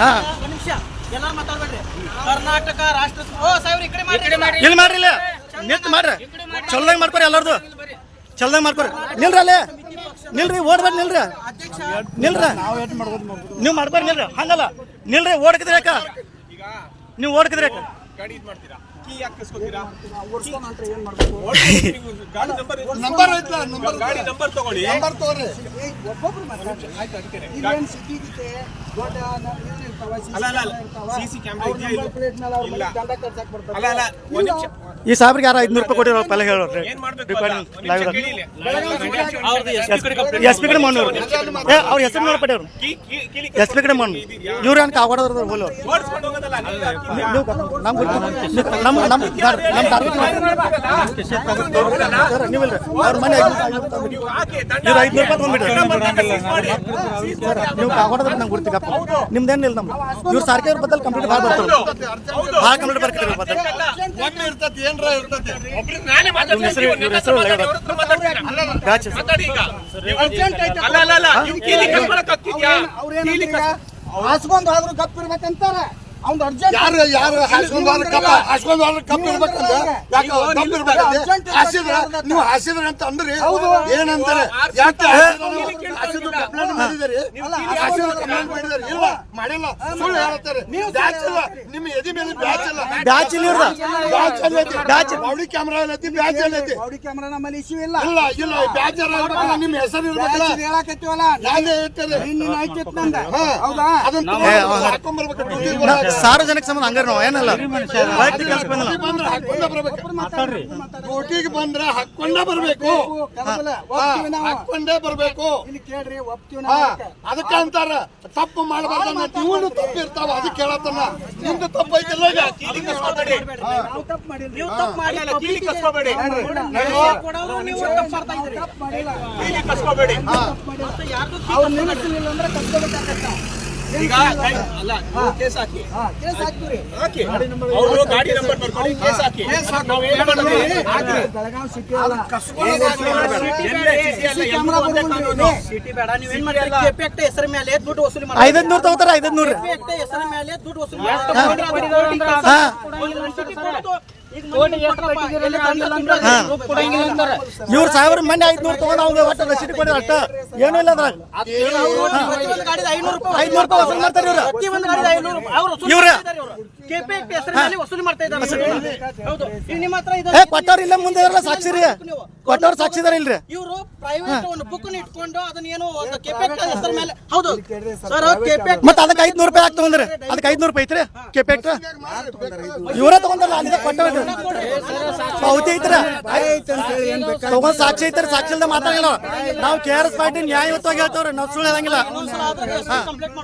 ಹಾ. ಒಂದ್ ನಿಮಿಷ. ಎಲ್ಲಾರು ಮಾತಾಡ್ಬೇಡ್ರಿ. ಕರ್ನಾಟಕ ರಾಷ್ಟ್ರ ಓ ಸಾಹೇಬ್ರ ಈ ಕಡೆ ಮಾಡ್ರಿ. ಇಲ್ಲಿ ಮಾಡ್ರಿ. ಇಲ್ಲ? ನಿಂತು ಮಾಡ್ರಿ. ಚಲ್ದಂಗ್ ಮಾಡ್ಕೊರಿ ಎಲ್ಲಾರ್ದು. ಚಲ್ದಂಗ್ ಮಾಡ್ಕೊರಿ. ನಿಲ್ರಿ ಅಲ್ಲೇ. ನಿಲ್ರಿ ಓಡ್ಬೇಡಿ ನಿಲ್ರಿ. ನಿಲ್ರಿ. ನೀವು ಮಾಡ್ಕೊರಿ ನಿಲ್ರಿ. ಹಂಗಲ್ಲ. ನಿಲ್ರಿ ಓಡ್ಕಿದ್ರಿ ಯಾಕ? ನೀವು ಓಡ್ಕಿದ್ರಿ ಯಾಕ? ಗಾಡಿ ಇದ್ ಮಾಡ್ತೀರಾ? ಕೀ ಯಾಕೆ ಕಸ್ಕೊತೀರಾ? ನಂಬರ್ ಐತ್ಲ ನಂಬರ್ ಗಾಡಿ ನಂಬರ್ ತಗೊಳ್ಳಿ. ನಂಬರ್ ತಗೋರಿ ಈ ಸಾಬ್ರಿಗೆ ಯಾರು ಐದ್ನೂರು ರೂಪಾಯಿ ಕೊಟ್ಟಿರೋ ಪಲ್ಲೆ ಹೇಳೋರು. ಎಸ್ ಪಿ ಕಡೆ ಅವ್ರ ಹೆಸರು ನೋಡ್ಪಟ್ಟಿ ಅವ್ರು ಕೀ- ಕೀ- ಕೀಲಿ ಎಸ್ ಪಿ ಕಡೆ ಮಣ್ಣು ಇವ್ರು ಏನ್ ಕಾಪಾಡೋದ್ರ ಹೋಲೋರು ಓಡಿಸ್ಕೊಂಡು ಹೋಗೋದಲ್ಲ ನೀವು ಹಾಕಿ. ನೀವು ನಮ್ ಟಾರ್ಗೆಟ್ ಅವ್ರ ಮನೆ ಐದ್ನೂರು ರೂಪಾಯಿ ತೊಗೊಂಡ್ಬಿಡ್ರಿ ನೀವು ಕಾಪಾಡೋದ್ರ ನಂಗೆ ಗುರ್ತಿಗಪ್ಪ ನಿಮ್ದೇನಿಲ್ಲ ನಮ್ಮ ಇವ್ರು ಸಾರಿಗೆ ಇವ್ರ ಬದಲು ಕಂಪ್ಲೀಟ್ ಭಾಳ ಬರ್ತಾರೆ. ಭಾಳ ಕಂಪ್ಲೀಟ್ ಬರ್ತಾರೆ ಇವ್ರ ಬದಲು. ಹಾಸ್ಕೊಂಡ್ ಹೋದ್ರು ಗಪ್ ಇರ್ಬೇಕಂತಾರ. ಅವ್ನ್ ಅರ್ಜೆಂಟ್ ಯಾರು ಯಾರು ಹಾಸ್ಕೊಂಡ್ ಹೋದ್ರ ಕಪ್ಪ ಹಾಸ್ಕೊಂಡ್ ಹೋದ್ರ ಕಪ್ಪ ಇರ್ಬೇಕಂತ ಯಾಕೆ ಕಪ್ಪ ಹಾಸಿದ್ರ ನೀವು ಹಾಸಿದ್ರ ಅಂತ ಅಂದ್ರಿ ಏನಂತಾರೆ? ಯಾಕೆ ಹಾಸಿದ್ರು ಕಂಪ್ಲೇಂಟ್ ಮಾಡಿದಿರಿ ಹಾಸಿದ್ರು ಕಂಪ್ಲೇಂಟ್ ಮಾಡಿದಿರಿ ಇಲ್ಲ ಮಾಡಿಲ್ಲ ಸುಳ್ಳು ಹೇಳ್ತಾರೆ ಬ್ಯಾಚ್ ಇಲ್ಲ ನಿಮ್ಮ ಎದಿ ಮೇಲೆ ಬ್ಯಾಚ್ ಇಲ್ಲ ಬ್ಯಾಚ್ ಇಲ್ಲಿ ಇವ್ರದ ಬ್ಯಾಚ್ ಅಲ್ಲಿ ಬ್ಯಾಚ್ ಬಾಡಿ ಕ್ಯಾಮ್ರಾ ಐತಿ ಬ್ಯಾಚ್ ಅಲ್ಲಿ ಐತಿ. ಬಾಡಿ ಕ್ಯಾಮ್ರಾ ನಮ್ಮಲ್ಲಿ ಇಶ್ಯೂ ಇಲ್ಲ. ಇಲ್ಲ ಇಲ್ಲ ಬ್ಯಾಚ್ ಇರ್ಬೇಕಲ್ಲ ನಿಮ್ಮ ಹೆಸರು ಇರಬೇಕಲ್ಲ ಹೇಳಕತ್ತೀವಲ್ಲ? ನಿನ್ನ ನಂದ. ಹೌದಾ? ಅದನ್ನ. ಸಾರ್ವಜನಿಕ ಸಂಬಂಧ ಹಂಗಾರ ನಾವು ಏನಲ್ಲ? ವೈಯಕ್ತಿಕ ಕೆಲಸ ಬಂದಿಲ್ಲ ಡ್ಯೂಟಿಗೆ ಬಂದ್ರೆ ಹಾಕೊಂಡೇ ಬರ್ಬೇಕು. ಡ್ಯೂಟಿಗೆ ಬಂದ್ರೆ ಹಾಕೊಂಡೇ ಬರ್ಬೇಕು. ಹಾಕೊಂಡೇ ಇಲ್ಲಿ ಕೇಳ್ರಿ ಅದಕ್ಕ. ಅಂತಾರ. ತಪ್ಪು ಮಾಡಬಾರ್ದ ಇವನು ತಪ್ಪು ಇರ್ತಾವ ಅದಕ್ಕೆ ಹೇಳತ್ತನ ನಿಮ್ದು ತಪ್ಪು ಐತಿಲ್ಲ ಕಸ್ಕೊಬೇಡಿ. ಅವ್ರು ನಿಲ್ಲಿಸಲಿಲ್ಲ ಅಂದ್ರೆ ಕಸ್ಕೋಬೇಕಾಗತ್ತ? ಈಗ ಅಲ್ಲ, ಕೇಸ್ ಹಾಕಿ. ಕೇಸ್ ಹಾಕ್ತೀರಿ. ಹಾಕಿ. ಅವರು ಗಾಡಿ ನಂಬರ್ ಬರ್ಕೊಳ್ಳಿ ಕೇಸ್ ಹಾಕಿ. ನಾವು ಏನ್ ಮಾಡ್ತೀವಿ? ಬೆಳಗಾವಿ ಸಿಟಿ ಅಲ್ಲ. ಬೇಡ. ನೀವು ಏನು ಎಫೆಕ್ಟ್ ಹೆಸರ ಮೇಲೆ ದುಡ್ಡು ವಸೂಲಿ ಮಾಡಿ ಐದೈದ್ನೂರು ತಗೋತಾರ ಐದೈದ್ನೂರು ಕೆಪಿ ಆಕ್ಟ್ ಹೆಸರ ಮೇಲೆ ದುಡ್ಡು ವಸೂಲಿ. ಇವ್ರು ಸಾವಿರ ಮನೆ ಐದ್ನೂರು ತಗೊಂಡ್ ಅವ್ಗೆ ಒಟ್ಟು ರಸೀದಿ ಕೊಡಿ ಅಷ್ಟ. ಏನೂ ಇಲ್ಲ ಅದ್ರಾಗ. ಐದ್ನೂರು ರೂಪಾಯಿ ವಸೂಲ್ ಮಾಡ್ತಾರೆ ಇವ್ರ. ಇವ್ರ. ವಸೂಲಿ ಇವ್ರೇ? ಮಾಡ್ತಾ ಇದ್ದಾರೆ. ಏ ಇಲ್ಲ ಮುಂದೆ ಇರಲ್ಲ ಸಾಕ್ಷಿ ರೀ ಕೊಟ್ಟವ್ರು ಸಾಕ್ಷಿದಾರ ಇಲ್ರಿ ಇವರು ಪ್ರೈವೇಟ್ ಒಂದು ಬುಕ್ ಇಟ್ಕೊಂಡು ಅದನ್ನ ಏನೋ ಒಂದು ಕೆಪಿ ಹೆಸರ ಮೇಲೆ ಹೌದು ಸರ್ ಮತ್ತೆ ಅದಕ್ಕೆ ಐದ್ನೂರು ರೂಪಾಯಿ ಹಾಕಿ ತಗೊಂಡ್ರಿ ಅದಕ್ಕೆ ಐದ್ನೂರು ರೂಪಾಯಿ ಐತ್ರಿ ಕೆಪೆಕ್ಟ್ ಇವರೇ ತಗೊಂಡಲ್ಲ ಅಲ್ಲಿಂದ ಕೊಟ್ಟವ್ರಿ ಪಾವತಿ ಐತ್ರ ತಗೊಂಡ್ ಸಾಕ್ಷಿ ಐತ್ರಿ ಸಾಕ್ಷಿ ಇಲ್ದ ಮಾತಾಡಿಲ್ಲ ನಾವು ಕೆ ಆರ್ ಎಸ್ ಪಾರ್ಟಿ ನ್ಯಾಯಯುತವಾಗಿ ಹೇಳ್ತವ್ರಿ ನಾವು ಸುಳ್ಳು ಹೇಳಂಗಿಲ್ಲ ಕಂಪ್ಲೇಂಟ್